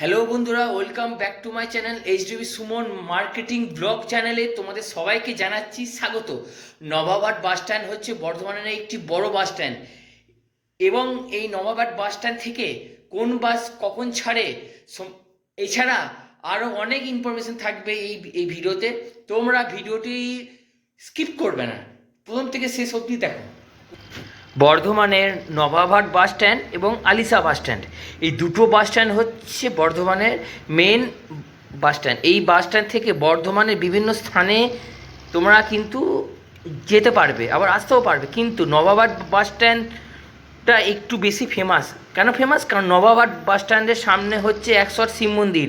Hello বন্ধুরা welcome back to my channel H HDB Suman marketing blog চ্যানেলে তোমাদের সবাইকে জানাচ্ছি স্বাগত। নবাবাট বাস স্ট্যান্ড হচ্ছে বর্ধমানের একটি বড় বাস স্ট্যান্ড। এবং এই নবাবহাট বাস স্ট্যান্ড থেকে কোন বাস কখন ছাড়ে এছাড়া আরও অনেক ইনফরমেশন থাকবে এই এই ভিডিওতে। তোমরা ভিডিওটি স্কিপ করবে না। প্রথম থেকে শেষ অবধি দেখো। বর্ধমানের নবাবহাট বাস স্ট্যান্ড এবং আলিসা বাস স্ট্যান্ড। এই দুটো বাস স্ট্যান্ড হচ্ছে বর্ধমানের মেন বাস স্ট্যান্ড। এই বাস স্ট্যান্ড থেকে বর্ধমানের বিভিন্ন স্থানে তোমরা কিন্তু যেতে পারবে, আবার আসতেও পারবে। কিন্তু নবাবহাট বাস স্ট্যান্ডটা একটু বেশি ফেমাস কেন ফেমাস কারণ নবাবহাট বাস স্ট্যান্ডের সামনে হচ্ছে একশর শিব মন্দির।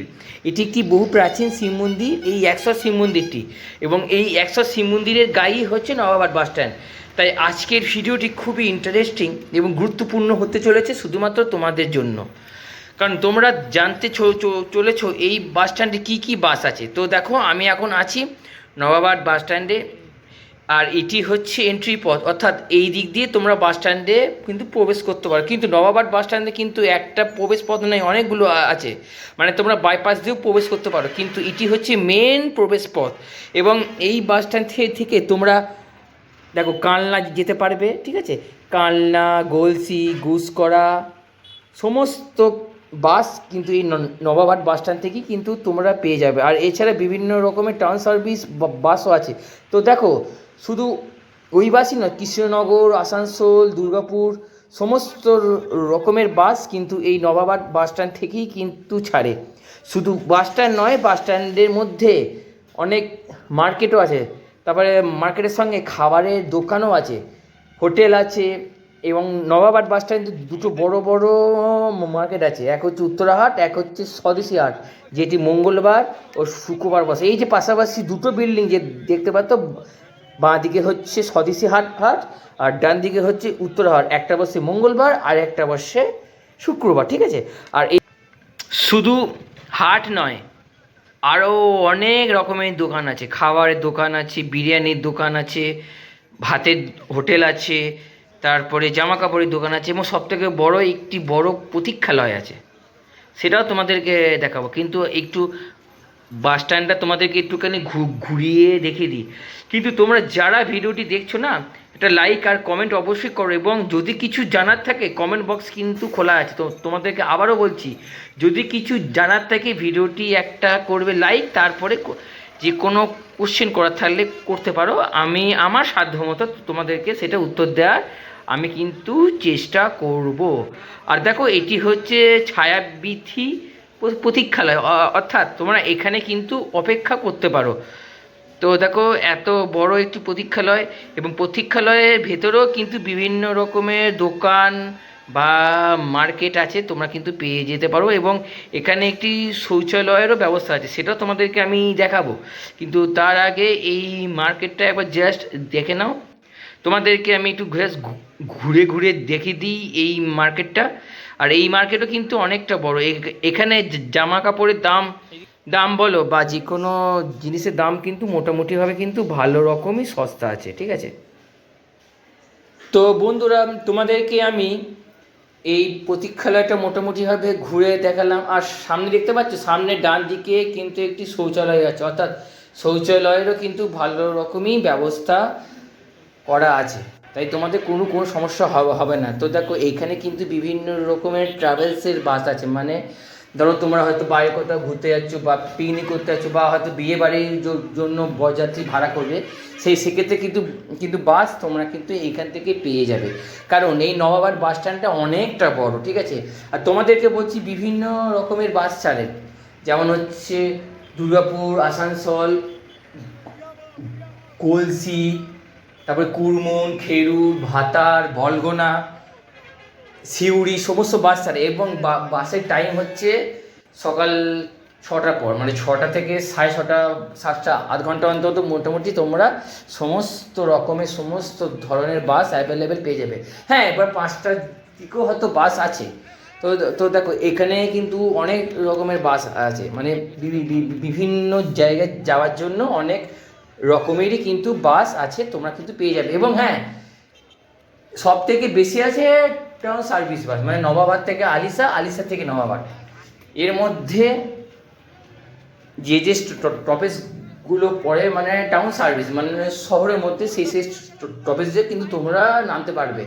এটি একটি বহু প্রাচীন শিব মন্দির। এই একশর শিব মন্দিরটি এবং এই একশর শিব মন্দিরের গায়েই হচ্ছে নবাবহাট বাস স্ট্যান্ড। তাই আজকের ভিডিওটি খুবই ইন্টারেস্টিং এবং গুরুত্বপূর্ণ হতে চলেছে শুধুমাত্র তোমাদের জন্য। কারণ তোমরা জানতে চলেছো এই বাস স্ট্যান্ডে কী কী বাস আছে। তো দেখো, আমি এখন আছি নবাবহাট বাস স্ট্যান্ডে আর এটি হচ্ছে এন্ট্রি পথ। অর্থাৎ এই দিক দিয়ে তোমরা বাস স্ট্যান্ডে কিন্তু প্রবেশ করতে পারো। কিন্তু নবাবহাট বাস স্ট্যান্ডে কিন্তু একটা প্রবেশ পথ নেই, অনেকগুলো আছে। মানে তোমরা বাইপাস দিয়েও প্রবেশ করতে পারো। কিন্তু এটি হচ্ছে মেন প্রবেশ পথ। এবং এই বাস স্ট্যান্ড থেকে তোমরা দেখো কালনা যেতে পারবে, ঠিক আছে? কালনা, গলসি, গুসকরা, সমস্ত বাস কিন্তু এই ন- নবাবহাট বাস স্ট্যান্ড থেকেই কিন্তু তোমরা পেয়ে যাবে। আর এছাড়া বিভিন্ন রকমের টাউন সার্ভিস বাসও আছে। তো দেখো, শুধু ওই বাসই নয়, কৃষ্ণনগর, আসানসোল, দুর্গাপুর, সমস্ত রকমের বাস কিন্তু এই নবাবহাট বাস স্ট্যান্ড থেকেই কিন্তু ছাড়ে। শুধু বাস স্ট্যান্ড নয়, বাস স্ট্যান্ডের মধ্যে অনেক মার্কেটও আছে। তারপরে মার্কেটের সঙ্গে খাবারের দোকানও আছে, হোটেল আছে এবং নবাবহাট বাস স্ট্যান্ডে দুটো বড় বড় মার্কেট আছে, এক হচ্ছে উত্তরাহাট, এক হচ্ছে স্বদেশী হাট, যেটি মঙ্গলবার ও শুক্রবার বসে। এই যে পাশাপাশি দুটো বিল্ডিং যে দেখতে পাচ্ছ, বাঁ দিকে হচ্ছে স্বদেশী হাট হাট আর ডান দিকে হচ্ছে উত্তরাহাট। একটা বসে মঙ্গলবার আর একটা বসে শুক্রবার, ঠিক আছে? আর এই শুধু হাট নয় আরও অনেক রকমের দোকান আছে। খাবারের দোকান আছে, বিরিয়ানির দোকান আছে, ভাতের হোটেল আছে, তারপরে জামা কাপড়ের দোকান আছে এবং সবথেকে বড় একটি বড় প্রতীক্ষালয় আছে। সেটাও তোমাদেরকে দেখাবো। কিন্তু একটু বাস স্ট্যান্ডটা তোমাদেরকে একটুখানি ঘুরিয়ে দেখিয়ে দিই। কিন্তু তোমরা যারা ভিডিওটি দেখছ না, একটা লাইক আর কমেন্ট অবশ্যই করো এবং যদি কিছু জানার থাকে কমেন্ট বক্স কিন্তু খোলা আছে। তো তোমাদেরকে আবারও বলছি, যদি কিছু জানার থাকে, ভিডিওটি একটা করবে লাইক তারপরে যে কোনো কোশ্চেন করার থাকলে করতে পারো। আমি আমার সাধ্যমতো তোমাদেরকে সেটা উত্তর দেওয়ার আমি কিন্তু চেষ্টা করব। আর দেখো, এটি হচ্ছে ছায়াবিথি প্রতীক্ষালয় অর্থাৎ তোমরা এখানে কিন্তু অপেক্ষা করতে পারো। তো দেখো, এত বড় একটি প্রতীক্ষালয় এবং প্রতীক্ষালয়ের ভেতরেও কিন্তু বিভিন্ন রকমের দোকান বা মার্কেট আছে, তোমরা কিন্তু পেয়ে যেতে পারো এবং এখানে একটি শৌচালয়েরও ব্যবস্থা আছে, সেটাও তোমাদেরকে আমি দেখাবো। কিন্তু তার আগে এই মার্কেটটা একবার জাস্ট দেখে নাও। তোমাদেরকে আমি একটু ঘুরে ঘুরে ঘুরে দেখিয়ে দিই এই মার্কেটটা। আর এই মার্কেটও কিন্তু অনেকটা বড়। এখানে জামা কাপড়ের দাম দাম বলো বা যে কোনো জিনিসের দাম কিন্তু মোটামুটিভাবে কিন্তু ভালো রকমই সস্তা আছে, ঠিক আছে? তো বন্ধুরা, তোমাদেরকে আমি এই প্রতীক্ষালয়টা মোটামুটিভাবে ঘুরে দেখালাম। আর সামনে দেখতে পাচ্ছ, সামনে ডান দিকে কিন্তু একটি শৌচালয় আছে। অর্থাৎ শৌচালয়েরও কিন্তু ভালো রকমই ব্যবস্থা করা আছে। তাই তোমাদের কোনো কোনো সমস্যা হবে না। তো দেখো, এইখানে কিন্তু বিভিন্ন রকমের ট্রাভেলসের বাস আছে। মানে ধরো, তোমরা হয়তো বাইরে কোথাও ঘুরতে যাচ্ছ বা পিকনিক করতে যাচ্ছ বা হয়তো বিয়ে বাড়ির জন্য বরযাত্রী ভাড়া করবে, সেই সেক্ষেত্রে কিন্তু কিন্তু বাস তোমরা কিন্তু এইখান থেকে পেয়ে যাবে। কারণ এই নবাবার বাস স্ট্যান্ডটা অনেকটা বড়, ঠিক আছে? আর তোমাদেরকে বলছি, বিভিন্ন রকমের বাস ছাড়ে যেমন হচ্ছে দুর্গাপুর, আসানসোল, কলসি তারপরে কুরমুন খেরুর, ভাতার, বলগোনা, সিউড়ি, সমস্ত বাস ছাড়ে। এবং বাসের টাইম হচ্ছে সকাল ছটার পর মানে ছটা থেকে সাড়ে ছটা, সাতটা, আধ ঘণ্টা অন্তত মোটামুটি তোমরা সমস্ত রকমের, সমস্ত ধরনের বাস অ্যাভেলেবেল পেয়ে যাবে। হ্যাঁ এবার পাঁচটার দিকেও হয়তো বাস আছে। তো তো দেখো, এখানে কিন্তু অনেক রকমের বাস আছে। মানে বিভিন্ন জায়গায় যাওয়ার জন্য অনেক রকমেরই কিন্তু বাস আছে, তোমরা কিন্তু পেয়ে যাবে। এবং হ্যাঁ সব থেকে বেশি আছে টাউন সার্ভিস বাস মানে নবাবাদ থেকে আলিসা আলিসা থেকে নবাবাদ। এর মধ্যে যে যে টপেসগুলো পড়ে মানে টাউন সার্ভিস মানে শহরের মধ্যে সেই সেই টপেসে কিন্তু তোমরা নামতে পারবে।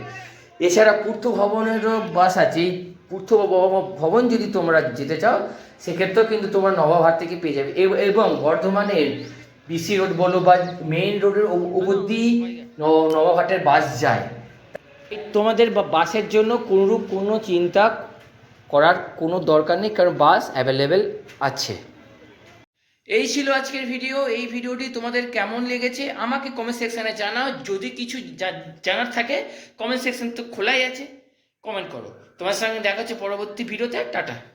এছাড়া পূর্ত ভবনেরও বাস আছে। এই পূর্ত ভ- ভবন যদি তোমরা যেতে চাও, সেক্ষেত্রেও কিন্তু তোমরা নবাবহাট থেকে পেয়ে যাবে। এবং বর্ধমানের বিসি রোড বলো বা মেইন রোডের উপর দিয়েই ন- নবাবহাটের বাস যায়। তোমাদের বাসের জন্য কোনোরূপ কোনো চিন্তা করার কোনো দরকার নেই কারণ বাস অ্যাভেলেবেল আছে। এই ছিল আজকের ভিডিও এই ভিডিওটি তোমাদের কেমন লেগেছে আমাকে কমেন্ট সেকশানে জানাও। যদি কিছু জানার থাকে কমেন্ট সেকশন তো খোলাই আছে। কমেন্ট করো। তোমার সঙ্গে দেখা হচ্ছে পরবর্তী ভিডিওতে টাটা।